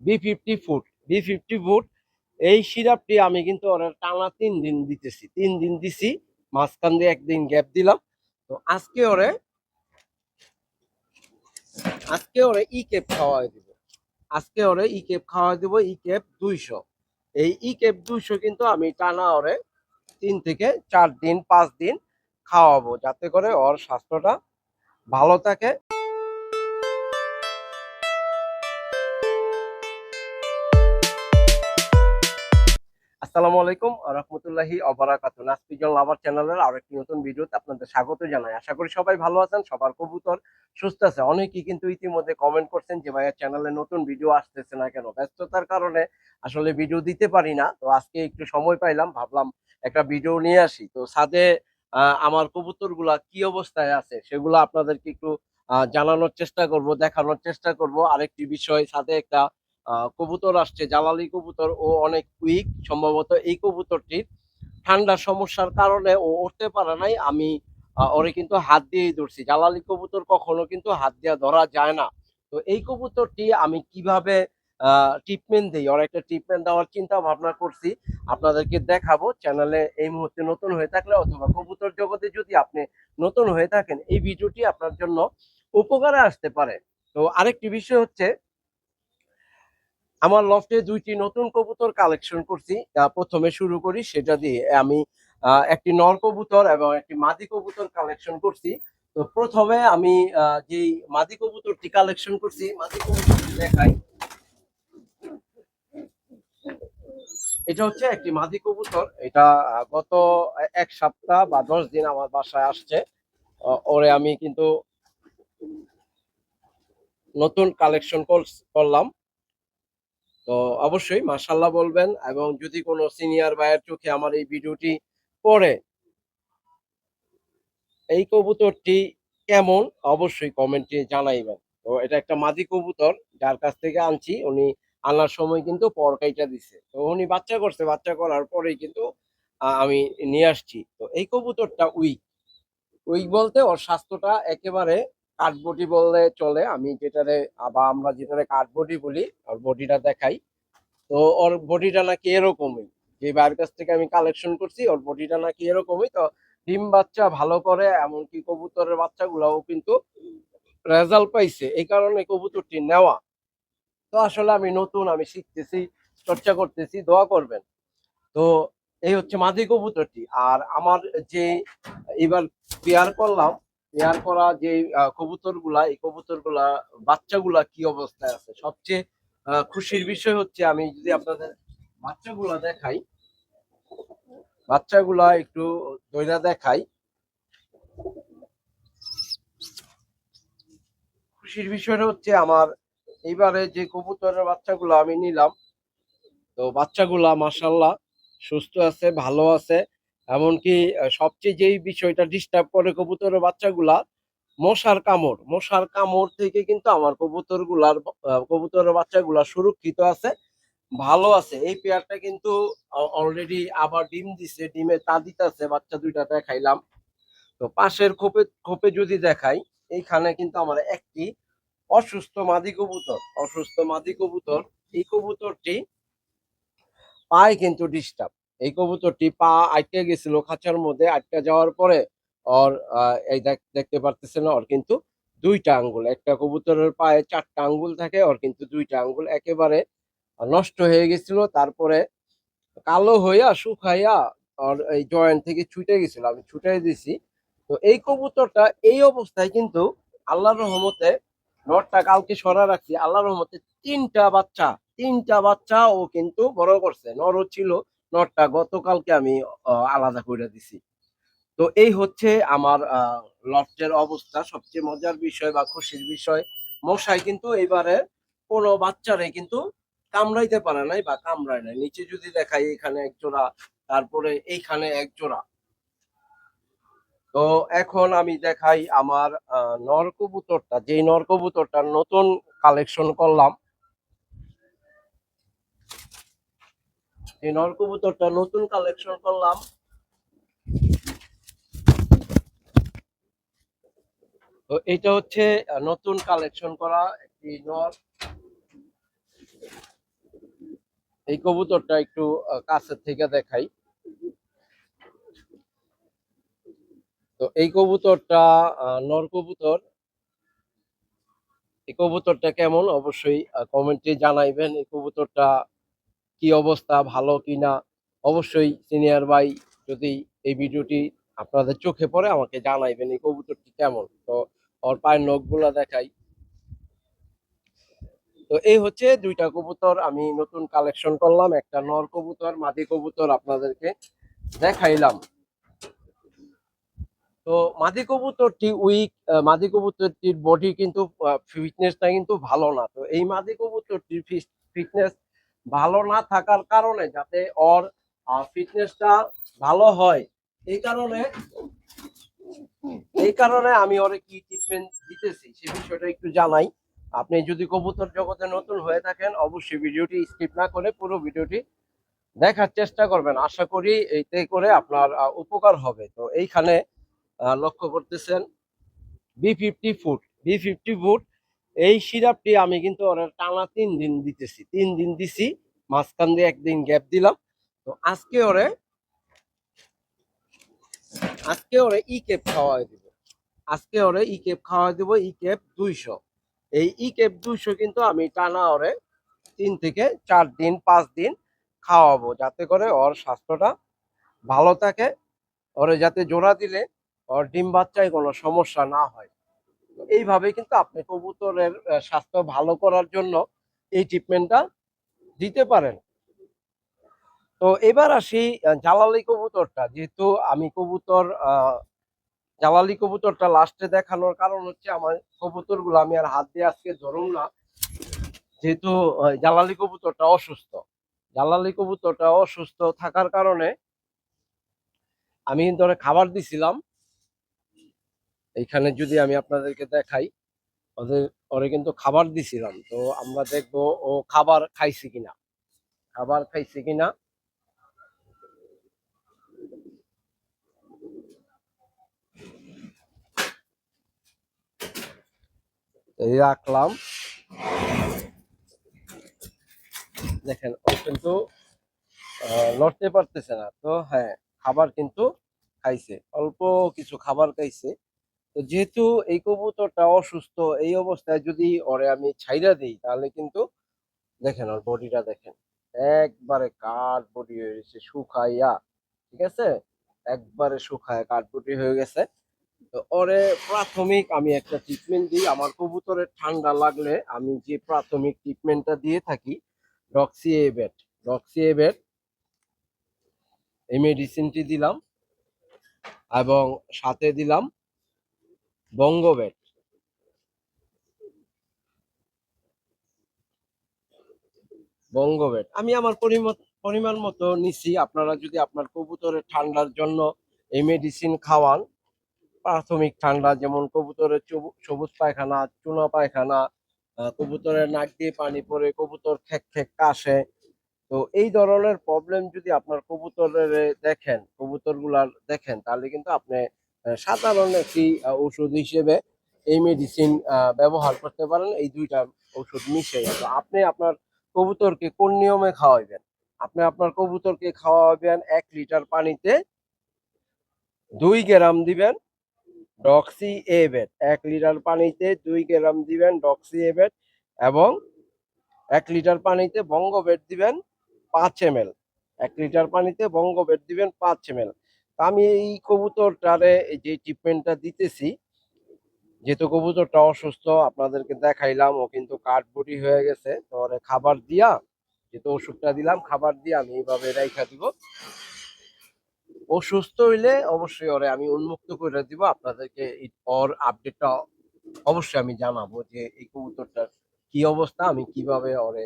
B fifty foot B fifty foot এই সিরাপটি আমি কিন্তু ওরা টানা তিন দিন দিতেছি। তিন দিন দিছি, মাঝখান দিয়ে একদিন গ্যাপ দিলাম। তো আজকে ওরে আজকে ওরে ই কেপ খাওয়াই দিব। আজকে ওরে ই কেপ খাওয়াই দিব ই কেপ দুইশো। এই ই কেপ দুইশো কিন্তু আমি টানা ওরে তিন থেকে চার দিন, পাঁচ দিন খাওয়াবো, যাতে করে ওর স্বাস্থ্যটা ভালো থাকে। আসসালামু আলাইকুম রহমতুল্লাহি নাসপিজন লাভার চ্যানেলের একটি নতুন ভিডিওতে আপনাদের স্বাগত জানাই। আশা করি সবাই ভালো আছেন, সবার কবুতর সুস্থ আছে। অনেকেই কিন্তু ইতিমধ্যে কমেন্ট করছেন যে চ্যানেলে নতুন ভিডিও আসতেছে না কেন? ব্যস্ততার কারণে আসলে ভিডিও দিতে পারি না। তো আজকে একটু সময় পাইলাম, ভাবলাম একটা ভিডিও নিয়ে আসি। তো সাথে আমার কবুতরগুলা কি অবস্থায় আছে সেগুলো আপনাদেরকে একটু জানানোর চেষ্টা করব, দেখানোর চেষ্টা করব। আরেকটি বিষয় সাথে একটা কবুতর আসছে জ্বালালি কবুতর ও অনেক উইক সম্ভবত এই কবুতরটির ঠান্ডা সমস্যার কারণে ও উঠতে পারে নাই, আমি ওরে কিন্তু হাত দিয়েই ধরছি। জ্বালালি কবুতর কখনো কিন্তু হাত দিয়ে ধরা যায় না। তো এই কবুতরটি আমি কীভাবে ট্রিটমেন্ট দিই? ওর একটা ট্রিটমেন্ট দেওয়ার চিন্তা ভাবনা করছি। আপনাদেরকে দেখাবো। চ্যানেলে এই মুহূর্তে নতুন হয়ে থাকলে অথবা কবুতর জগতে যদি আপনি নতুন হয়ে থাকেন, এই ভিডিওটি আপনার জন্য উপকারে আসতে পারে। তো আরেকটি বিষয় হচ্ছে আমার লফটে দুইটি নতুন কবুতর কালেকশন করছি। প্রথমে শুরু করি সেটা দিয়ে আমি একটি নর কবুতর এবং একটি মাদি কবুতর কালেকশন করছি। তো প্রথমে আমি যেই মাদি কবুতরটি কালেকশন করছি, মাদি কবুতরটি দেখাই। এটা হচ্ছে একটি মাদি কবুতর। এটা গত এক সপ্তাহ বা দশ দিন আমার বাসায় আসছে। ওরে আমি কিন্তু নতুন কালেকশন করলাম। তো অবশ্যই মাশাল্লাহ বলবেন এবং যদি কোনো সিনিয়র ভাইয়ের চোখে আমার এই ভিডিওটি পড়ে, এই কবুতরটি কেমন অবশ্যই কমেন্টে জানাইবেন। তো এটা একটা মাদি কবুতর, যার কাছ থেকে আনছি, উনি আনার সময় কিন্তু পরকাইটা দিছে। তো উনি বাচ্চা করছে, বাচ্চা করার পরেই কিন্তু আমি নিয়ে আসছি। তো এই কবুতরটা উইক। উইক বলতে ওর স্বাস্থ্যটা একেবারে কাঠবডি বললে চলে। আমি যেটারে, বা আমরা যেটারে কাঠবডি বলি, ওর বডিটা দেখাই। তো ওর বডিটা নাকি এরকমই। যে ভাইয়ের কাছ থেকে আমি কালেকশন করছি, ওর বডিটা নাকি এরকমই। তো ডিম বাচ্চা ভালো করে, এমনকি কবুতরের বাচ্চাগুলাও কিন্তু রেজাল্ট পাইছে। এই কারণে কবুতরটি নেওয়া। তো আসলে আমি নতুন, আমি শিখতেছি, চর্চা করতেছি, দোয়া করবেন। তো এই হচ্ছে মাদি কবুতরটি। আর আমার যে, এবার পেয়ার করলাম পেয়ার করা, যে কবুতরগুলা এই কবুতরগুলা বাচ্চাগুলা কি অবস্থায় আছে? সবচেয়ে খুশির বিষয় হচ্ছে, আমি যদি আপনাদের বাচ্চাগুলা দেখাই, বাচ্চাগুলা একটু দইরা দেখাই। খুশির বিষয়টা হচ্ছে, আমার এইবারে যে কবুতরের বাচ্চাগুলো আমি নিলাম, তো বাচ্চাগুলা মাসাল্লাহ সুস্থ আছে, ভালো আছে। এমনকি সবচেয়ে যেই বিষয়টা ডিস্টার্ব করে কবুতরের বাচ্চাগুলা, মশার কামড়। মশার কামড় থেকে কিন্তু আমার কবুতরগুলার কবুতরের বাচ্চাগুলা সুরক্ষিত আছে, ভালো আছে। এই পেয়ারটা কিন্তু অলরেডি আবার ডিম দিছে, ডিমে তা দিতেছে, বাচ্চা দুইটা দেখাইলাম। তো পাশের খোপে খোপে যদি দেখাই, এইখানে কিন্তু আমার একটি অসুস্থ মাদি কবুতর, অসুস্থ মাদি কবুতর। এই কবুতরটি পায় কিন্তু ডিস্টার্ব এই কবুতরটি পা আটকে গেছিল খাঁচার মধ্যে, আটকে যাওয়ার পরে ওর এই দেখ- দেখতে না ওর কিন্তু দুইটা আঙ্গুল। একটা কবুতরের পায়ে চারটা আঙ্গুল থাকে, ওর কিন্তু দুইটা আঙ্গুল একেবারে নষ্ট হয়ে গেছিল। তারপরে কালো হইয়া, শুকাইয়া ওর এই জয়েন্ট থেকে ছুটে গেছিল, আমি ছুটাই দিছি। তো এই কবুতরটা এই অবস্থায় কিন্তু আল্লাহর রহমতে নটটা কালকে সরা রাখছি, আল্লাহর রহমতে তিনটা বাচ্চা তিনটা বাচ্চা ও কিন্তু বড় করছে। নরও ছিল নটটা গতকালকে আমি আলাদা করে দিছি। তো এই হচ্ছে আমার লফটের অবস্থা। সবচেয়ে মজার বিষয় বা খুশির বিষয় মশাই কিন্তু এবারে কোনো বাচ্চারে কিন্তু কামড়াইতে পারে নাই বা কামড়ায় নাই। নিচে যদি দেখাই এখানে এক জোড়া তারপরে এইখানে এক জোড়া। তো এখন আমি দেখাই আমার আহ, নর কবুতরটা। যেই নর কবুতরটা নতুন কালেকশন করলাম এই নর কবুতরটা নতুন কালেকশন করলাম। তো এটা হচ্ছে নতুন কালেকশন করা একটি নর এই কবুতরটা একটু কাছের থেকে দেখাই। তো এই কবুতরটা নর কবুতর। এই কবুতরটা কেমন? অবশ্যই কমেন্টে জানাইবেন। এই কবুতরটা কি অবস্থা, ভালো কিনা? অবশ্যই সিনিয়র ভাই যদি এই ভিডিওটি আপনাদের চোখে পড়ে আমাকে জানাইবেন, এই কবুতরটি কেমন? তো ওর পায়ের নখগুলা দেখাই। তো এই হচ্ছে দুইটা কবুতর আমি নতুন কালেকশন করলাম। একটা নর কবুতর, মাদি কবুতর আপনাদেরকে দেখাইলাম। তো মাদি কবুতরটি উইক মাদি কবুতরটির বডি কিন্তু ফিটনেসটা কিন্তু ভালো না। তো এই মাদি কবুতরটির ফিটনেস ভালো না থাকার কারণে যাতে ওর ফিটনেসটা ভালো হয়। এই কারণে এই কারণে আমি ওরে কি ট্রিটমেন্ট দিতেছি সে বিষয়টা একটু জানাই। আপনি যদি কবুতর জগতে নতুন হয়ে থাকেন, অবশ্যই ভিডিওটি স্কিপ না করে পুরো ভিডিওটি দেখার চেষ্টা করবেন। আশা করি এইতে করে আপনার উপকার হবে। তো এইখানে লক্ষ্য করতেছেন B fifty foot B fifty foot এই সিরাপটি আমি কিন্তু ওরা টানা তিন দিন দিতেছি। তিন দিন দিছি, মাঝখান দিয়ে একদিন গ্যাপ দিলাম। তো আজকে ওরে আজকে ওরে ই কেপ খাওয়াই দিব। আজকে ওরে ই কেপ খাওয়াই দিব ই কেপ দুইশো। এই ই কেপ দুইশো কিন্তু আমি টানা ওরে তিন থেকে চার দিন, পাঁচ দিন খাওয়াবো যাতে করে ওর স্বাস্থ্যটা ভালো থাকে। ওরে যাতে জোড়া দিলে ওর ডিম বাচ্চায় কোনো সমস্যা না হয়। এইভাবে কিন্তু আপনি কবুতরের স্বাস্থ্য ভালো করার জন্য এই ট্রিটমেন্টটা দিতে পারেন। তো এবার আসি জালালি কবুতরটা। যেহেতু আমি কবুতর জালালি কবুতরটা লাস্টে দেখানোর কারণ হচ্ছে আমার কবুতরগুলো আমি আর হাত দিয়ে আজকে ধরুন না। যেহেতু জালালি কবুতরটা অসুস্থ। জালালি কবুতরটা অসুস্থ থাকার কারণে আমি কিন্তু খাবার দিছিলাম। এইখানে যদি আমি আপনাদেরকে দেখাই, ওদের, ওরে কিন্তু খাবার দিছিলাম। তো আমরা দেখব ও খাবার খাইছে কিনা। খাবার খাইছে কিনা। রাখলাম। দেখেন, ও কিন্তু নড়তে পারতেছে না। তো হ্যাঁ খাবার কিন্তু খাইছে। অল্প কিছু খাবার খাইছে। তো যেহেতু এই কবুতরটা অসুস্থ, এই অবস্থায় যদি ওরে আমি ছাইরা দিই, তাহলে কিন্তু দেখেন ওর বডিটা দেখেন, একবারে কাঠ বডি হয়ে গেছে, শুকাইয়া, ঠিক আছে? একবারে শুকায় কাঠ বডি হয়ে গেছে। তো ওরে প্রাথমিক আমি একটা ট্রিটমেন্ট দিই, আমার কবুতরের ঠান্ডা লাগলে আমি যে প্রাথমিক ট্রিটমেন্টটা দিয়ে থাকি ডক্সি এবেট ডক্সি এবেট এই মেডিসিনটি দিলাম এবং সাথে দিলাম বঙ্গবেট বঙ্গবেট আমি আমার পরিমাণ মতো নিছি। আপনারা যদি আপনার কবুতরের ঠান্ডার জন্য এই মেডিসিন খাওয়ান, প্রাথমিক ঠান্ডা যেমন কবুতরের সবুজ পায়খানা, চুনা পায়খানা কবুতরের নাক দিয়ে পানি পড়ে, কবুতর খেক খেক কাশে, তো এই ধরনের প্রবলেম যদি আপনার কবুতরের দেখেন, কবুতরগুলার দেখেন, তাহলে কিন্তু আপনি সাধারণ একটি ওষুধ হিসেবে এই মেডিসিন ব্যবহার করতে পারেন। এই দুইটা ওষুধ মিশে তো আপনি আপনার কবুতরকে কোন নিয়মে খাওয়াইবেন? আপনি আপনার কবুতরকে খাওয়াবেন এক লিটার পানিতে দুই গ্রাম দিবেন ডক্সি এবেট এক লিটার পানিতে দুই গ্রাম দিবেন ডক্সি এবেট এবং এক লিটার পানিতে বঙ্গবেট দিবেন পাঁচ এম এক লিটার পানিতে বঙ্গ বঙ্গবেট দিবেন পাঁচ এম আমি এই কবুতরটারে, এই যে ট্রিটমেন্টটা দিতেছি, যেহেতু কবুতরটা অসুস্থ, আপনাদেরকে দেখাইলাম, ও কিন্তু কাঠবুটি হয়ে গেছে, তো ওরে খাবার দিয়া, যেহেতু ওষুধটা দিলাম, খাবার দিয়ে আমি এইভাবে রেখা দিব। ও সুস্থ হইলে অবশ্যই ওরে আমি উন্মুক্ত করে দিব, আপনাদেরকে ওর আপডেটটা অবশ্যই আমি জানাব যে এই কবুতরটার কি অবস্থা, আমি কীভাবে ওরে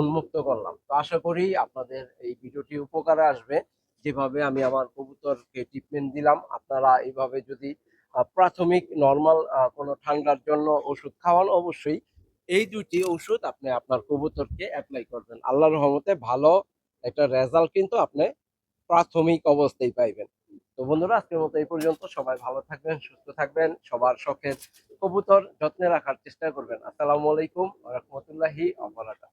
উন্মুক্ত করলাম। তো আশা করি আপনাদের এই ভিডিওটি উপকারে আসবে। যেভাবে আমি আমার কবুতরকে ট্রিটমেন্ট দিলাম, আপনারা এইভাবে যদি প্রাথমিক নর্মাল কোনো ঠান্ডার জন্য ওষুধ খাওয়ান, অবশ্যই এই দুটি ওষুধ আপনি আপনার কবুতরকে অ্যাপ্লাই করবেন। আল্লাহ রহমতে ভালো একটা রেজাল্ট কিন্তু আপনি প্রাথমিক অবস্থায় পাইবেন। তো বন্ধুরা, আজকের মতো এই পর্যন্ত। সবাই ভালো থাকবেন, সুস্থ থাকবেন, সবার শখের কবুতর যত্নে রাখার চেষ্টা করবেন। আসসালামু আলাইকুম রহমতুল্লাহি আবরাকাত